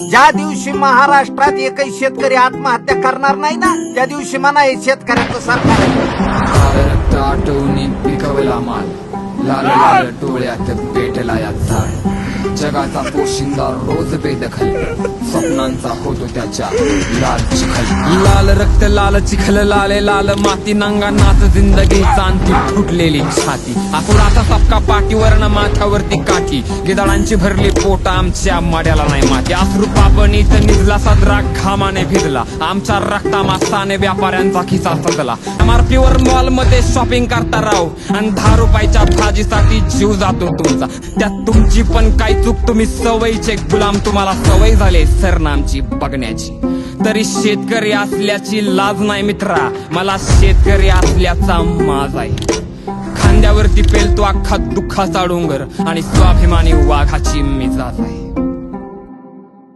ज्या दिवशी महाराष्ट्रात एकही शेतकरी आत्महत्या करणार नाही ना त्या दिवशी म्हणा हे शेतकऱ्याचं सरकार आहे. काळ पिकवला माल. लाल लाल डोळ्यात पेटला या झाड जगाचा पोशिंदा रोज बेदखल. स्वप्नांचा होतो त्याच्या लाल चिखल. लाल रक्त लाल चिखल लाले लाल माती नांगा नाच जिंदगी चांती फुटलेली छाती. आकुराचा सबका पाठीवर ना माथ्यावरती काठी गिदाळांची भरली पोट आमच्या माड्याला नाही माती अश्रू पापणीत निजला सदरा घामाने भिजला. आमच्या रक्ता मासाने व्यापाऱ्यांचा खिसा सजला. एमआरपीवर मॉलमध्ये शॉपिंग करता राव. आणि दहा रुपयाच्या भाजीसाठी जीव जातो तुमचा. त्यात तुमची पण काय चूक? तुम्ही सवयीचे गुलाम. तुम्हाला सवय झाले सरनामची बघण्याची. तरी शेतकरी असल्याची लाज नाही मित्रा. मला शेतकरी असल्याचा माज आहे. डोक्यावरती पेलतो अख्खा दुःखाचा डोंगर आणि स्वाभिमानी वाघाची मिजाज आहे.